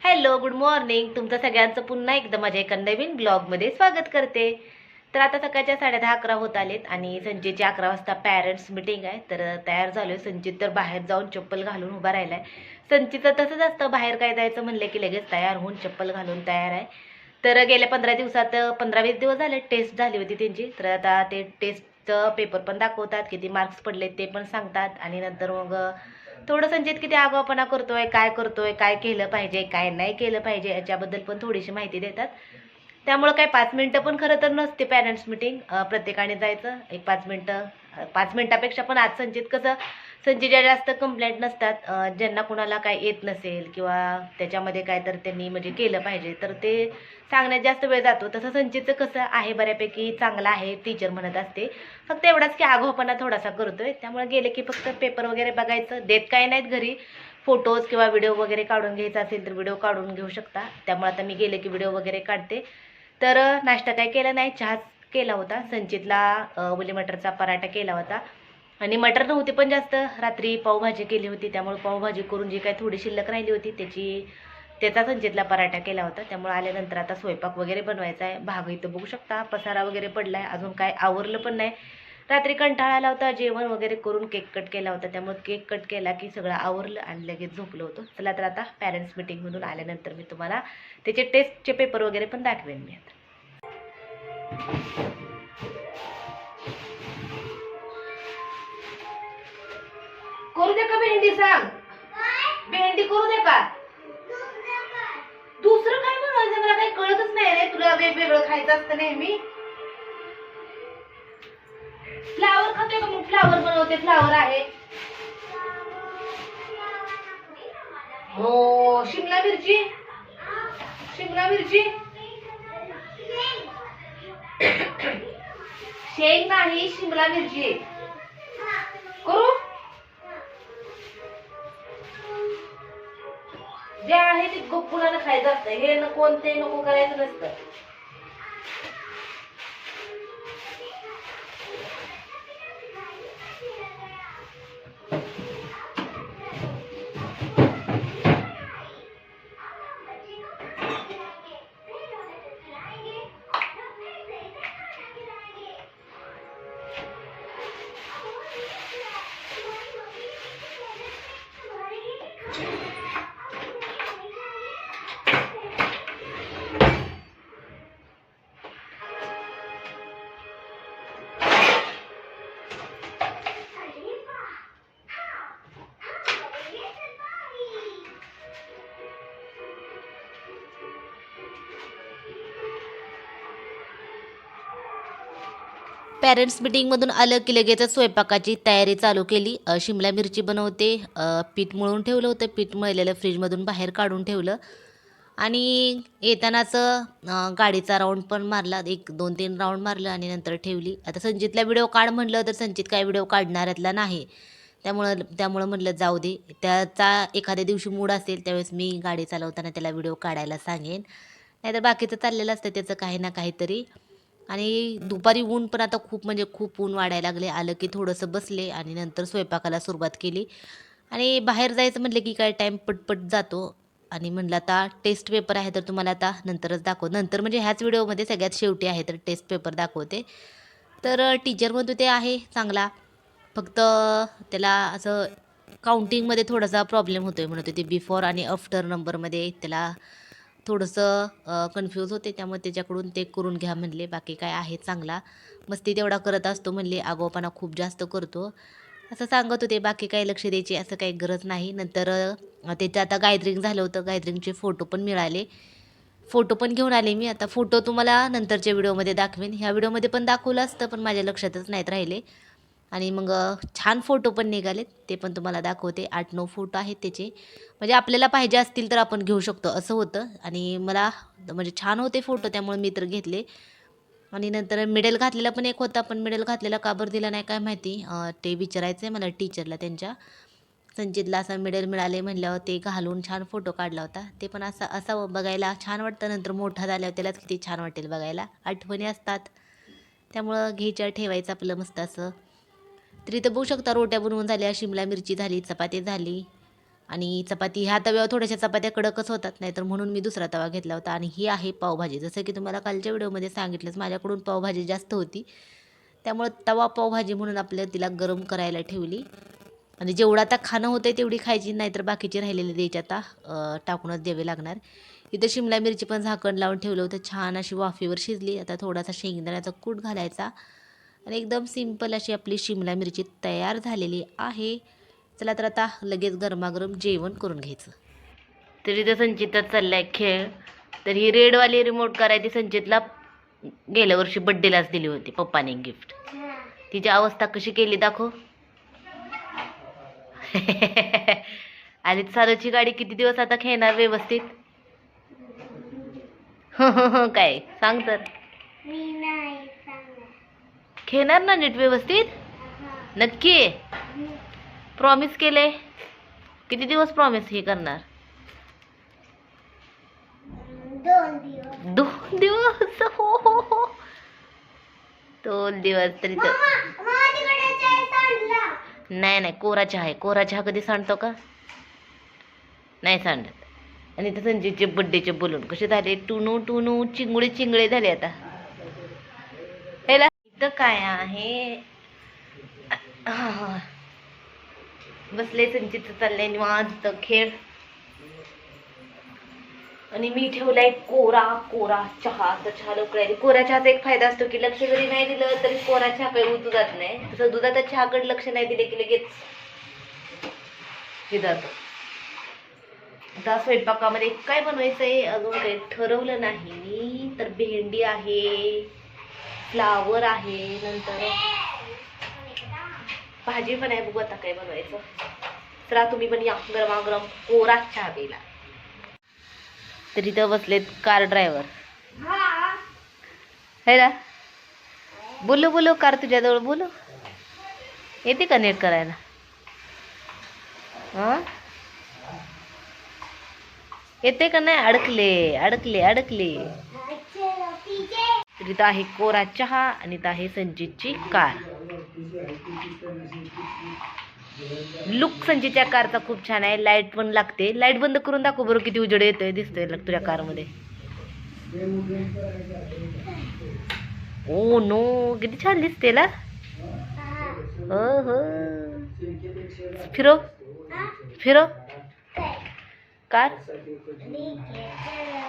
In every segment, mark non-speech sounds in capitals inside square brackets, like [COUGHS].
Hello good morning. तुमचं सगळ्यांचं पुन्हा एकदा माझ्या एका नवीन ब्लॉगमध्ये स्वागत करते. तर आता सकाळच्या साडे दहा अकरा होत आलेत आणि संचितची अकरा वाजता पॅरेंट्स मिटिंग आहे. तर तयार झालोय. संचित तर बाहेर जाऊन चप्पल घालून उभा राहिलाय. संचितचं तसंच असतं. बाहेर काय जायचं म्हणलं की लगेच तयार होऊन चप्पल घालून तयार आहे. तर गेल्या पंधरा दिवसात पंधरा वीस दिवस झाले टेस्ट झाली होती त्यांची. तर आता ते टेस्टचं पेपर पण दाखवतात. किती मार्क्स पडले ते पण सांगतात. आणि नंतर मग थोडं संचित किती आगावपणा करतोय काय करतोय काय केलं पाहिजे काय नाही केलं पाहिजे याच्याबद्दल पण थोडीशी माहिती देतात. त्यामुळं काय पाच मिनटं पण खरं तर नसते पॅरेंट्स मिटिंग प्रत्येकाने जायचं. एक पाच मिनटं पाच मिनटापेक्षा पण आज संचित कसं संचीच्या जास्त कंप्लेंट नसतात. ज्यांना कुणाला काय येत नसेल किंवा त्याच्यामध्ये काय तर त्यांनी म्हणजे केलं पाहिजे तर ते सांगण्यात जास्त वेळ जातो. तसं संचीचं कसं आहे बऱ्यापैकी चांगलं आहे टीचर म्हणत असते. फक्त एवढाच की आघोपणा थोडासा करतोय. त्यामुळे गेले की फक्त पेपर वगैरे बघायचं. देत काय नाहीत घरी. फोटोज किंवा व्हिडिओ वगैरे काढून घ्यायचा असेल तर व्हिडिओ काढून घेऊ शकता. त्यामुळे आता मी गेले की व्हिडिओ वगैरे काढते. तर नाश्ता काय केला नाही? चहाच केला होता. संचितला उली मटरचा पराठा केला होता. आणि मटर नव्हती पण जास्त. रात्री पावभाजी केली होती त्यामुळे पावभाजी करून जी काय थोडी शिल्लक राहिली होती त्याची त्याचा संचितला पराठा केला होता. त्यामुळे आल्यानंतर आता स्वयंपाक वगैरे बनवायचा आहे. भाग इथं बघू शकता. पसारा वगैरे पडलाय. अजून काय आवरलं पण नाही. रात्री कंटाळा आला होता. जेवण वगैरे करून केक कट केला होता. त्यामुळे केक कट केला की सगळं आवरलं आणि लगेच झोपलं होतं. चला तर आता पॅरेंट्स मिटिंगमधून आल्यानंतर मी तुम्हाला त्याचे टेस्टचे पेपर वगैरे पण दाखवेन मी आता. करू दे का भेंडी सांग? भेंडी करू दे का? दुसरं काय बनवायचं मला काही कळतच नाही रे. तुला वेगवेगळं खायचं असतं नेहमी. फ्लावर खातोय का मग? फ्लावर बनवते. फ्लावर आहे. हो शिमला मिरची? शिमला मिरची? [COUGHS] शेंग नाही शिमला मिरची. करू? जे आहे ते गप्पुलानं खायचं असतं. हे न कोणते नको करायचं नसतं. पॅरेंट्स मिटिंगमधून आलं की लगेचच स्वयंपाकाची तयारी चालू केली. शिमला मिरची बनवते. पीठ मळून ठेवलं होतं. पीठ मळलेलं फ्रीजमधून बाहेर काढून ठेवलं. आणि येतानाच गाडीचा राऊंड पण मारला. एक दोन तीन राऊंड मारलं आणि नंतर ठेवली. आता संचितला व्हिडिओ काढ म्हणलं तर संचित काय व्हिडिओ काढणाऱ्यातला नाही. त्यामुळं त्यामुळं म्हटलं जाऊ दे. त्याचा एखाद्या दिवशी मूड असेल त्यावेळेस मी गाडी चालवताना त्याला व्हिडिओ काढायला सांगेन. नाहीतर बाकीचं चाललेलं असतं त्याचं काही ना काहीतरी. आणि दुपारी ऊन पण आता खूप म्हणजे खूप ऊन वाढायला लागले. आलं की थोडंसं बसले आणि नंतर स्वयंपाकाला सुरुवात केली. आणि बाहेर जायचं म्हटलं की काय टाईम पटपट जातो. आणि म्हणलं आता टेस्ट पेपर आहे तर तुम्हाला आता नंतरच दाखव. नंतर म्हणजे ह्याच व्हिडिओमध्ये सगळ्यात शेवटी आहे तर टेस्ट पेपर दाखवते. तर टीचर म्हणतो ते आहे चांगला. फक्त त्याला असं काउंटिंगमध्ये थोडासा प्रॉब्लेम होतो आहे म्हणत होते. बिफोर आणि आफ्टर नंबरमध्ये त्याला थोडंसं कन्फ्यूज होते. त्यामुळे त्याच्याकडून ते करून घ्या म्हणले. बाकी काय आहे चांगला. मस्ती तेवढा करत असतो म्हणले. आगोपणा खूप जास्त करतो. असं सांगत होते. बाकी काही लक्ष द्यायची असं काही गरज नाही. नंतर त्याचं आता गायद्रिंग झालं होतं. गायद्रिंगचे फोटो पण मिळाले. फोटो पण घेऊन आले मी. आता फोटो तुम्हाला नंतरच्या व्हिडिओमध्ये दाखवेन. ह्या व्हिडिओमध्ये पण दाखवलं असतं पण माझ्या लक्षातच नाहीत राहिले. आणि मग छान फोटो पण निघालेत ते पण तुम्हाला दाखवते. आठ नऊ फोटो आहेत त्याचे. म्हणजे आपल्याला पाहिजे असतील तर आपण घेऊ शकतो असं होतं. आणि मला म्हणजे छान होते फोटो त्यामुळे मी तर घेतले. आणि नंतर मिडल घातलेला पण एक होता पण मिडल घातलेला का बरं दिला नाही काय माहिती. ते विचारायचं आहे मला टीचरला त्यांच्या. संचितला असा मिडल मिळाले म्हणल्यावर ते घालून छान फोटो काढला होता. ते पण असा असा बघायला. छान वाटतं नंतर मोठा झाल्यावर त्यालाच किती छान वाटेल बघायला. आठवणी असतात. त्यामुळं घ्यायच्या ठेवायचं आपलं मस्त असं. तर इथं बघू शकता रोट्या बनवून झाल्या शिमला मिरची झाली चपाती झाली. आणि चपाती ह्या तव्यावर थोड्याशा चपात्या कडकच होतात नाही तर म्हणून मी दुसरा तवा घेतला होता. आणि ही आहे पावभाजी. जसं की तुम्हाला कालच्या व्हिडिओमध्ये सांगितलंच माझ्याकडून पावभाजी जास्त होती. त्यामुळं तवा पावभाजी म्हणून आपल्या तिला गरम करायला ठेवली. आणि जेवढं आता खाणं होतं तेवढी खायची नाहीतर बाकीची राहिलेली द्यायची आता टाकूनच द्यावे लागणार. इथं शिमला मिरची पण झाकण लावून ठेवलं होतं. छान अशी वाफेवर शिजली. आता थोडासा शेंगदाण्याचा कूट घालायचा. आणि एकदम सिंपल अशी आपली शिमला मिरची तयार झालेली आहे. चला तर आता लगेच गरमागरम जेवण करून घ्यायचं. तरी तर संचितच चाललाय खेळ. तर ही रेडवाली रिमोट करायची संचितला गेल्या वर्षी बड्डेलाच दिली होती पप्पाने गिफ्ट तिची अवस्था कशी केली दाखव. [LAUGHS] आणि चालूची गाडी किती दिवस आता खेळणार व्यवस्थित? [LAUGHS] काय सांग तर. खेळणार ना नीट व्यवस्थित? नक्की. प्रॉमिस केले. किती दिवस प्रॉमिस हे करणार? दोन दिवस. हो हो हो. दोन दिवस तरी तर. नाही नाही कोरा चहा आहे. कोरा चहा कधी सांडतो का? नाही सांडत. आणि ते संजीवचे बड्डेचे बोलून कसे झाले? टुनू टुनू चिंगळे चिंगळे झाले आता. हेला काय आहे? बसले संचित चाललंय निवांत खेळ. आणि मी ठेवलाय कोरा कोरा चहा. तर चहा लवकर आहे. कोरा चहाचा एक फायदा असतो की लक्ष जरी नाही दिलं तरी कोरा चहा काही उतू जात नाही. तसं दुधात चहाकडे लक्ष नाही दिले की लगेच हे जातं. आता स्वयंपाकामध्ये काय बनवायचंय? अजून काही ठरवलं नाही. तर भेंडी आहे. फ्लावर आहे नंतर भाजी पण आहे बघू आता काय बनवायचं. चला तुम्ही पण या. गरमागरम कोरा चहा प्यायला. तर इथं बसलेत कार ड्रायव्हर है ना? बोलू बोलू कार तुझ्याजवळ बोलू. येते का नेट करायला? हां? येते का नाही? अडकले अडकले अडकले. तर इथं आहे कोरा चहा आणि इथं आहे संजीतची कार. लुक संजीच्या कारचा खूप छान आहे. लाइट पण लागते. लाइट बंद करून दाखव बरं किती उजेड येतोय दिसतोय तुझ्या कारमध्ये. ओ नो किती छान दिसते ना? हो हो फिरो फिरो. कार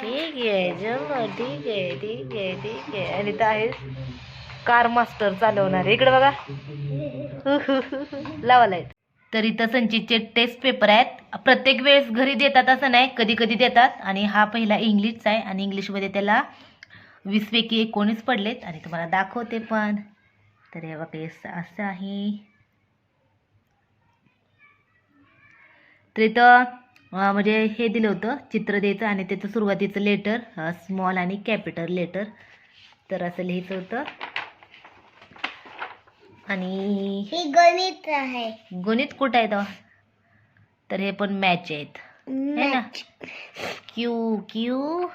ठीक आहे जमा ठीक आहे ठीक आहे ठीक आहे आणि इथं आहे कार मास्टर चालवणार. इकडे बघा. लावा लाइट तर इथं संचितचे टेस्ट पेपर आहेत प्रत्येक वेळेस घरी देतात असं नाही कधी कधी देतात. आणि हा पहिला इंग्लिशचा आहे आणि इंग्लिशमध्ये त्याला वीसपैकी एकोणीस पडलेत. आणि तुम्हाला दाखवते पण. तर हे बघा असं आहे. तर इथं म्हणजे हे दिलं होतं चित्र द्यायचं आणि त्याचं सुरुवातीचं लेटर स्मॉल आणि कॅपिटल लेटर तर असं लिहायचं होतं. आणि हे गणित आहे. गणित कुठं आहे तर हे पण मॅच आहेत. है ना? क्यू क्यू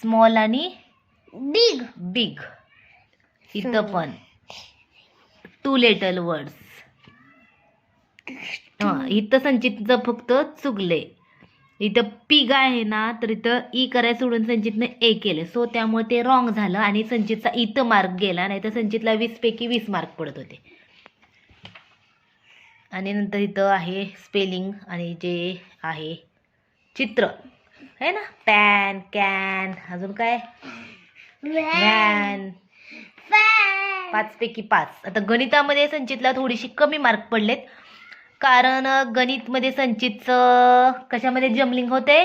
स्मॉल आणि बिग बिग इथं पण. टू लेटर वर्ड्स इथं संचितचं फक्त चुकले इथं पिग आहे ना तर इथं ई करायचं सोडून संचितनं ए केलं सो त्यामुळे ते रॉंग झालं आणि संचितचा इथं मार्क गेला नाही तर संचितला वीसपैकी वीस मार्क पडत होते. आणि नंतर इथं आहे स्पेलिंग आणि जे आहे चित्र. आहे ना? पॅन कॅन अजून काय? व्हॅन पाचपैकी पाच. आता गणितामध्ये संचितला थोडीशी कमी मार्क पडलेत. कारण गणितमध्ये संचितचं कशामध्ये जमलिंग होते?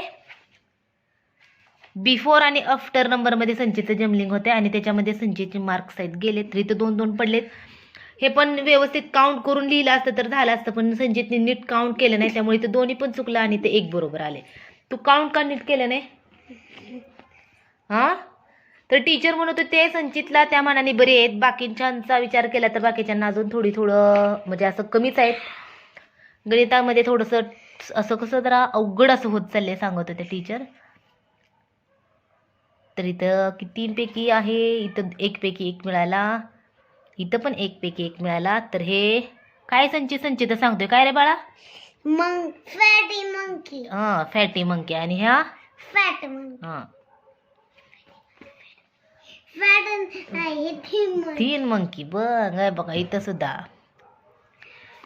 बिफोर आणि आफ्टर नंबरमध्ये संचितचं जमलिंग होते आणि त्याच्यामध्ये संचितचे मार्क्स आहेत. गेले तरी तर दोन दोन पडलेत. हे पण व्यवस्थित काउंट करून लिहिलं असतं तर झालं असतं पण संचितने नीट काउंट केलं नाही त्यामुळे ते दोन्ही पण चुकलं आणि ते एक बरोबर आले. तू काउंट का नीट केलं नाही? हां? तर टीचर म्हणत होते संचितला त्या मानाने बरे आहेत. बाकीच्यांचा विचार केला तर बाकीच्यांना अजून थोडी थोडं म्हणजे असं कमीच आहेत. गणितामध्ये थोडंसं असं कसं जरा अवघड असं होत चाललंय सांगत होते टीचर तर इथं कि तीनपैकी आहे? इथं एकपैकी एक मिळाला. इथं पण एकपैकी एक मिळाला. तर हे काय संचित संचित सांगतोय? काय रे बाळा? मग फॅटी मंकी. हां फॅटी मंकी. आणि ह्या? Fat monkey. हां. फॅट तीन मंकी. बघ बघा इथं सुद्धा.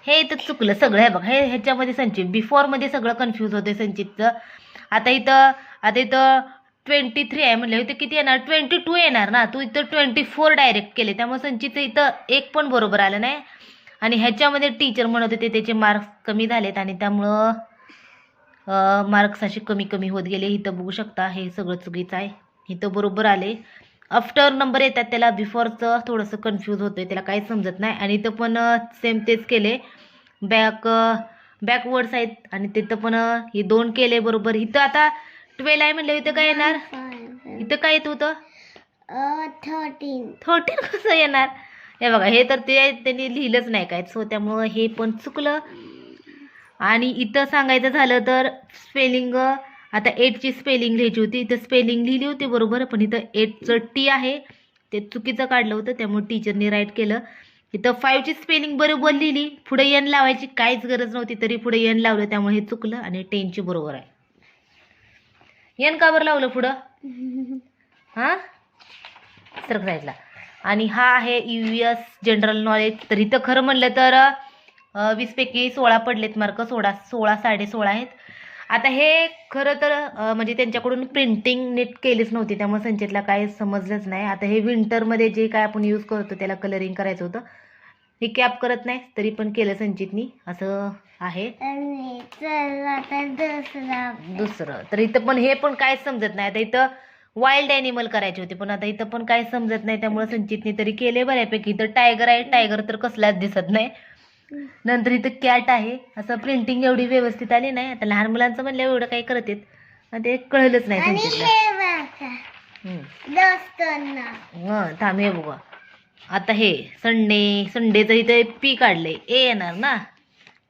हे इथं चुकलं सगळं. हे बघा हे ह्याच्यामध्ये संचित बिफोरमध्ये सगळं कन्फ्यूज होते संचितचं. आता इथं आता इथं ट्वेंटी थ्री आहे म्हणलं इथं किती येणार? ट्वेंटी टू येणार ना. तू इथं ट्वेंटी फोर डायरेक्ट केले. त्यामुळे संचितचं इथं एक पण बरोबर आलं नाही. आणि ह्याच्यामध्ये टीचर म्हणत होते त्याचे मार्क्स कमी झालेत आणि त्यामुळं मार्क्स असे कमी कमी होत गेले. इथं बघू शकता हे सगळं चुकीचं आहे. इथं बरोबर आले. आफ्टर नंबर येतात त्याला बिफोरचं थोडंसं कन्फ्यूज होतं त्याला काहीच समजत नाही. आणि इथं पण सेम तेच केले बॅक बॅकवर्ड्स आहेत आणि तिथं पण हे दोन केले बरोबर. इथं आता ट्वेल्व आहे म्हणलं इथं काय येणार? इथं काय येत होतं? थर्टीन थर्टीन कसं येणार? हे बघा हे तर ते त्यांनी लिहिलंच नाही काय सो त्यामुळं हे पण चुकलं. आणि इथं सांगायचं झालं तर स्पेलिंग आता एटची स्पेलिंग लिहायची होती. इथं स्पेलिंग लिहिली होती बरोबर पण इथं एटचं टी आहे. ते चुकीचं काढलं होतं त्यामुळे टीचरनी राईट केलं. इथं फाईव्हची स्पेलिंग बरोबर लिहिली. पुढे एन लावायची काहीच गरज नव्हती तरी पुढे एन लावलं त्यामुळे हे चुकलं आणि टेनची बरोबर आहे. एन का बरं लावलं पुढं? [LAUGHS] हां? सरक साईडला. आणि हा आहे यू एस जनरल नॉलेज तर इथं खरं म्हणलं तर वीसपैकी सोळा पडलेत मार्क सोळा सोळा साडे सोळा आहेत. आता हे खरं तर म्हणजे त्यांच्याकडून प्रिंटिंग नीट केलीच नव्हती त्यामुळे संचितला काय समजलंच नाही. आता हे विंटरमध्ये जे काय आपण यूज करतो त्याला कलरिंग करायचं होतं हे कॅप करत नाही तरी पण केलं संचितनी. असं आहे. दुसरं तर इथं पण हे पण काय समजत नाही. आता इथं वाईल्ड ॲनिमल करायचे होते पण आता इथं पण काय समजत नाही त्यामुळे संचितने तरी केले बऱ्यापैकी. इथं टायगर आहे टायगर तर कसलाच दिसत नाही. नंतर इथं कॅट आहे. असं प्रिंटिंग एवढी व्यवस्थित आली नाही. आता लहान मुलांचं म्हणलं एवढं काही करत आहेत आणि ते कळलंच नाही हे हं थांब हे बघा. आता हे संडे संडेचं इथं पी काढले ए येणार ना.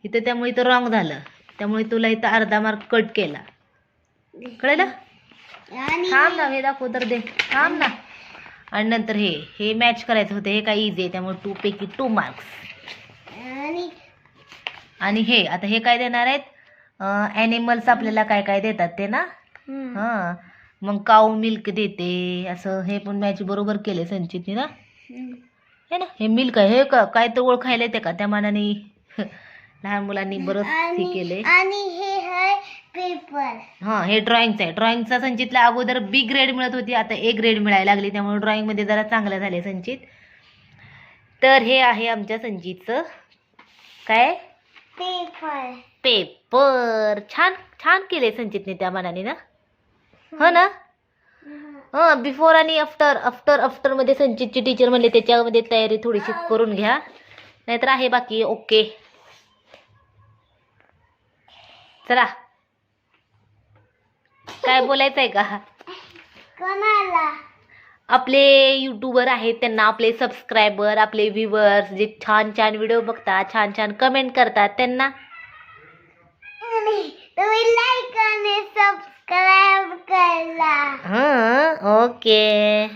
इथं त्यामुळे इथं रॉंग झालं. त्यामुळे तुला इथं अर्धा मार्क कट केला. कळलं? थांब ना हे दाखव तर दे. थांब ना. आणि नंतर हे हे मॅच करायचं होतं. हे काही इझी आहे. त्यामुळे टू पैकी टू मार्क्स आणि हे आता हे काय देणार आहेत? ॲनिमल्स आपल्याला काय काय देतात ते ना. हां. मग काऊ मिल्क देते असं हे पण मॅच बरोबर केले संचितने ना. हे ना हे मिल्क आहे. हे का काय तर ओळखायला येते का त्या मानाने? [LAUGHS] लहान मुलांनी बरंच हे केले. आणि आणि हे आहे पेपर हां हे ड्रॉइंगचं आहे. ड्रॉइंगचा संचितला अगोदर बी ग्रेड मिळत होती आता ए ग्रेड मिळायला लागली त्यामुळे ड्रॉइंगमध्ये जरा चांगलं झाले संचित. तर हे आहे आमच्या संचितचं. काय? पेपर पेपर छान छान केले संचितने त्या मानाने ना? हो ना? हां बिफोर आणि आफ्टर आफ्टर आफ्टरमध्ये संचितची टीचर म्हणले त्याच्यामध्ये तयारी थोडीशी करून घ्या. नाहीतर आहे बाकी ओके चला. काय बोलायचं आहे का? [LAUGHS] कोणाला? आपले यूट्यूबर आहेत त्यांना आपले सबस्क्रायबर आपले व्ह्युअर्स जे छान छान व्हिडिओ बघतात छान छान कमेंट करतात त्यांना. लाईक आणि सबस्क्राईब करा. हां ओके